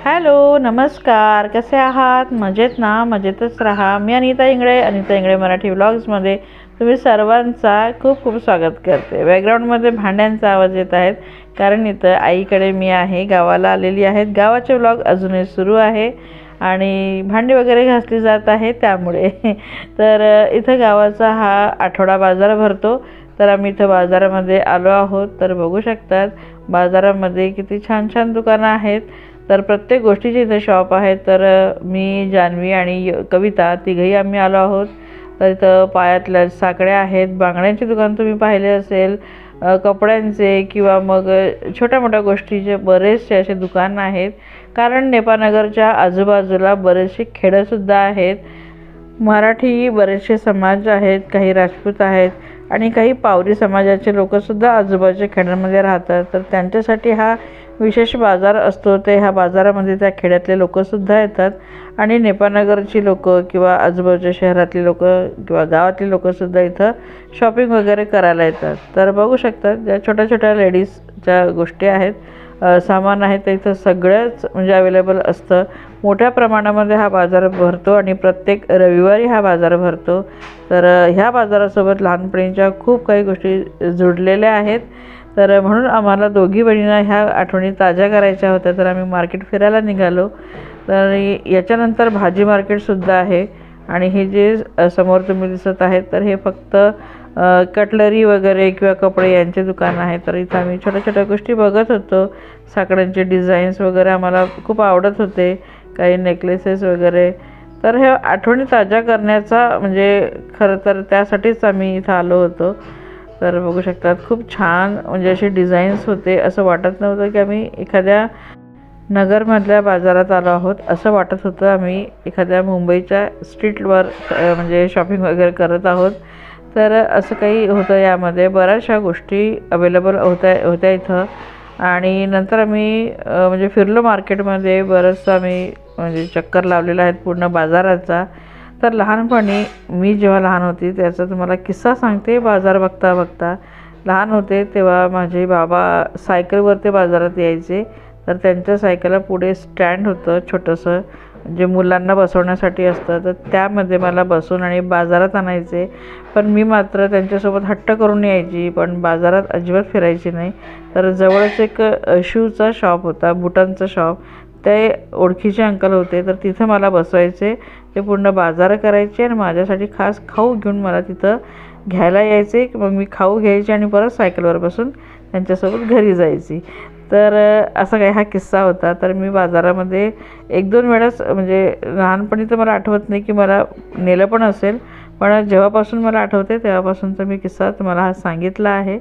Hello नमस्कार. कसे आहात? मजेत ना? मजेतच राहा. मी अनिता इंगळे अनिता इंगळे मराठी व्लॉग्समध्ये तुम्ही सर्वांचा खूप खूप स्वागत करते. बॅकग्राऊंडमध्ये भांड्यांचा आवाज येत आहेत. कारण इथं आईकडे मी आहे. गावाला आलेली आहेत. गावाचे व्लॉग अजूनही सुरू आहे. आणि भांडी वगैरे घासली जात आहे त्यामुळे. तर इथं गावाचा हा आठवडा बाजार भरतो. तर आम्ही इथं बाजारामध्ये आलो आहोत. तर बघू शकतात बाजारामध्ये किती छान छान दुकानं आहेत. तर प्रत्येक गोष्टीचे इथं शॉप आहेत तर मी जान्हवी आणि य- कविता तिघही आम्ही आलो आहोत. तर इथं पायातल्या साकड्या आहेत. बांगड्यांचे दुकान तुम्ही पाहिले असेल. कपड्यांचे किंवा मग छोट्या मोठ्या गोष्टीचे बरेचसे असे दुकान आहेत. कारण नेपानगरच्या आजूबाजूला बरेचसे खेडंसुद्धा आहेत. मराठी बरेचसे समाज आहेत काही राजपूत आहेत आणि काही पावरी समाजाचे लोकंसुद्धा आजूबाजूच्या खेड्यांमध्ये राहतात. तर त्यांच्यासाठी हा विशेष बाजार असतो ते ह्या बाजारामध्ये त्या खेड्यातले लोकंसुद्धा येतात. आणि नेपानगरची लोकं किंवा आजूबाजूच्या शहरातली लोकं किंवा गावातली लोकंसुद्धा इथं शॉपिंग वगैरे करायला येतात. तर बघू शकतात ज्या छोट्या छोट्या लेडीजच्या गोष्टी आहेत सामान आहे ते इथं सगळंच म्हणजे अवेलेबल असतं. मोठ्या प्रमाणामध्ये हा बाजार भरतो आणि प्रत्येक रविवारी हा बाजार भरतो. तर ह्या बाजारासोबत लहानपणीच्या खूप काही गोष्टी जुडलेल्या आहेत. तर म्हणून आम्हाला दोघी बहिणींना ह्या आठवणी ताज्या करायच्या होत्या तर आम्ही मार्केट फिरायला निघालो. तर याच्यानंतर भाजी मार्केटसुद्धा आहे. आणि हे जे समोर तुम्ही दिसत आहेत तर हे फक्त कटलरी वगैरे किंवा कपडे यांचे दुकान आहे. तर इथं आम्ही छोट्या छोट्या गोष्टी बघत होतो. साकड्यांचे डिझाईन्स वगैरे आम्हाला खूप आवडत होते. काही नेकलेसेस वगैरे. तर हे आठवणी ताज्या करण्याचा म्हणजे खरं तर त्यासाठीच आम्ही इथं आलो होतो. तर बघू शकतात खूप छान म्हणजे असे डिझाईन्स होते. असं वाटत नव्हतं की आम्ही एखाद्या नगरमधल्या बाजारात आलो आहोत. असं वाटत होतं आम्ही एखाद्या मुंबईच्या स्ट्रीटवर म्हणजे शॉपिंग वगैरे करत आहोत. तर असं काही होतं यामध्ये. बऱ्याचशा गोष्टी अवेलेबल होत्या होत्या इथं. आणि नंतर आम्ही म्हणजे फिरलो मार्केटमध्ये बरंचसं आम्ही म्हणजे चक्कर लावलेला आहेत पूर्ण बाजाराचा. तर लहानपणी मी जेव्हा लहान होती त्याचा तुम्हाला किस्सा सांगते बाजार बघता बघता. लहान होते तेव्हा माझे बाबा सायकलवर ते बाजारात यायचे. तर त्यांच्या सायकलला पुढे स्टँड होतं छोटंसं जे मुलांना बसवण्यासाठी असतं. तर त्यामध्ये मला बसून आणि बाजारात आणायचे. पण मी मात्र त्यांच्यासोबत हट्ट करून यायची पण बाजारात अजिबात फिरायची नाही. तर जवळच एक शूचा शॉप होता बुटांचा शॉप. ते ओळखीचे अंकल होते तर तिथं मला बसवायचे. ते पूर्ण बाजार करायचे आणि माझ्यासाठी खास खाऊ घेऊन मला तिथं घ्यायला यायचे. मग मी खाऊ घ्यायचे आणि परत सायकलवर बसून त्यांच्यासोबत घरी जायची. तर असा काही हा किस्सा होता. तर मी बाजारामध्ये एक दोन वेळाच म्हणजे लहानपणी तर मला आठवत नाही की मला नेलं पण असेल पण जेव्हापासून मला आठवते तेव्हापासूनचा मी किस्सा तुम्हाला हा सांगितला आहे.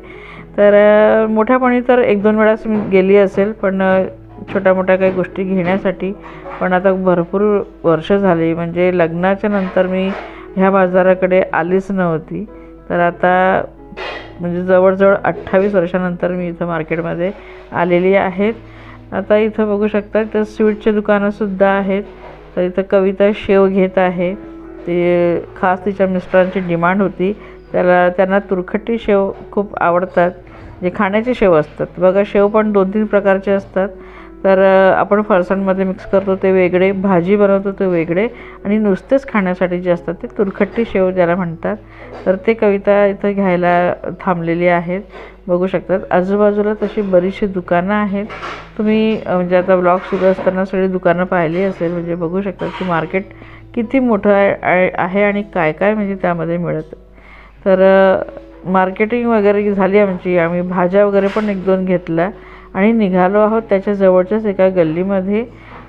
तर मोठ्यापणी तर एक दोन वेळाच मी गेली असेल पण छोट्या मोठ्या काही गोष्टी घेण्यासाठी. पण आता भरपूर वर्ष झाली. म्हणजे लग्नाच्या नंतर मी ह्या बाजाराकडे आलीच नव्हती. तर आता म्हणजे जवळजवळ अठ्ठावीस वर्षानंतर मी इथं मार्केटमध्ये आलेली आहेत. आता इथं बघू शकता तर स्वीटचे दुकानंसुद्धा आहेत. तर इथं कविता शेव घेत आहे. ते खास तिच्या मिस्टरांची डिमांड होती. त्याला त्यांना तुरखट्टी शेव खूप आवडतात. जे खाण्याचे शेव असतात. बघा शेव पण दोन तीन प्रकारचे असतात. तर आपण फरसाणमध्ये मिक्स करतो ते वेगळे. भाजी बनवतो ते वेगळे. आणि नुसतेच खाण्यासाठी जे असतात ते तुरखट्टी शेव ज्याला म्हणतात. तर ते कविता इथं घ्यायला थांबलेली आहेत. बघू शकतात. आजूबाजूला तशी बरीचशी दुकानं आहेत. तुम्ही म्हणजे आता ब्लॉग सुरू असताना सगळी दुकानं पाहिली असेल म्हणजे बघू शकतात की मार्केट किती मोठं आहे आणि काय काय म्हणजे त्यामध्ये मिळतं. तर मार्केटिंग वगैरे झाली आमची. आम्ही भाज्या वगैरे पण एक दोन घेतल्या. आणि निघालो आहोत त्याच्या जवळच्याच एका गल्लीमध्ये.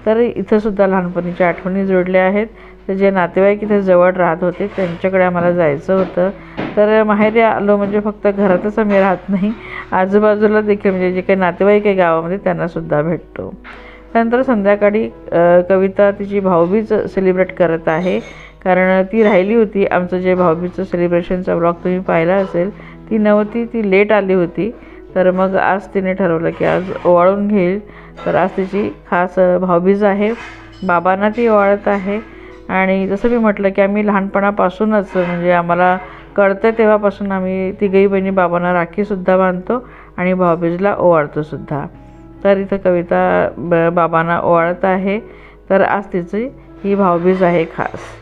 तर इथंसुद्धा लहानपणीच्या आठवणी जोडल्या आहेत. तर जे नातेवाईक इथे जवळ राहत होते त्यांच्याकडे आम्हाला जायचं होतं. तर माहेरी आलो म्हणजे फक्त घरातच आम्ही राहत नाही. आजूबाजूला देखील म्हणजे जे काही नातेवाईक आहे गावामध्ये त्यांनासुद्धा भेटतो. त्यानंतर संध्याकाळी कविता तिची भाऊबीज सेलिब्रेट करत आहे. कारण ती राहिली होती. आमचं जे भाऊबीजचं सेलिब्रेशनचा ब्लॉग तुम्ही पाहिला असेल ती नव्हती ती लेट आली होती. तर मग आज तिने ठरवलं की आज ओवाळून घेईल. तर आज तिची खास भावबीज भाऊबीज आहे. बाबांना ती ओवाळत आहे. आणि जसं मी म्हटलं की आम्ही लहानपणापासूनच म्हणजे आम्हाला कळतं तेव्हापासून आम्ही तिघही बहिणी बाबांना राखीसुद्धा बांधतो आणि भाऊबीजला ओवाळतोसुद्धा तर इथं कविता ब बाबांना ओवाळत आहे. तर आज तिची ही भावबीज आहे खास.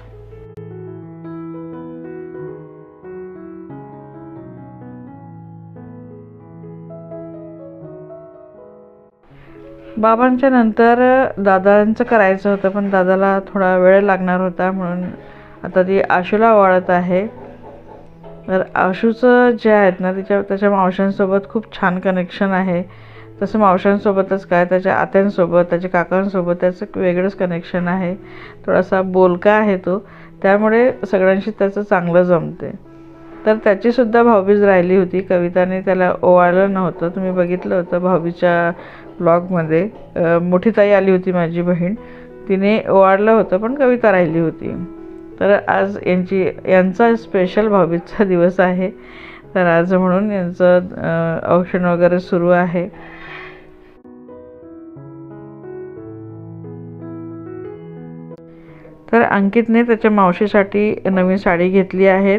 बाबांच्या नंतर दादांचं करायचं होतं पण दादाला थोडा वेळ लागणार होता म्हणून आता ती आशूला ओवाळत आहे. तर आशूचं जे आहेत ना तिच्या त्याच्या मावशांसोबत खूप छान कनेक्शन आहे. तसं मावशांसोबतच काय त्याच्या आत्यांसोबत त्याच्या काकांसोबत त्याचं एक वेगळंच कनेक्शन आहे. थोडासा बोलका आहे तो. त्यामुळे सगळ्यांशी त्याचं चांगलं जमते. तर त्याचीसुद्धा भाऊबीज राहिली होती. कविताने त्याला ओवाळलं नव्हतं. तुम्ही बघितलं होतं भाऊबीच्या ब्लॉगमध्ये मोठी ताई आली होती माझी बहीण. तिने ओवाळलं होतं पण कविता राहिली होती. तर आज यांची यांचा स्पेशल भाऊबीजचा दिवस आहे. तर आज म्हणून यांचं औक्षण वगैरे सुरू आहे. तर अंकितने त्याच्या मावशीसाठी नवीन साडी घेतली आहे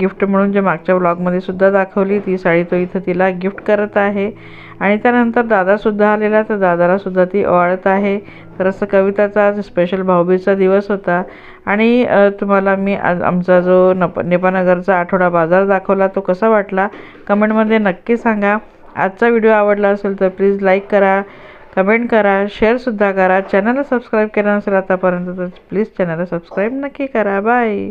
गिफ्ट म्हणून जे मागच्या ब्लॉगमध्ये सुद्धा दाखवली ती साडी तो इथं तिला गिफ्ट करत आहे. आणि त्यानंतर दादासुद्धा आलेला तर दादालासुद्धा ती ओवाळत आहे. तर असं कविताचा आज स्पेशल भाऊबीजचा दिवस होता. आणि तुम्हाला मी आज आमचा जो नप नेपानगरचा आठवडा बाजार दाखवला तो कसा वाटला? कमेंटमध्ये नक्की सांगा. आजचा व्हिडिओ आवडला असेल तर प्लीज लाईक करा. कमेंट करा शेअरसुद्धा करा. चॅनलला सबस्क्राईब केलं नसेल आतापर्यंत तर प्लीज चॅनलला सबस्क्राईब नक्की करा. बाय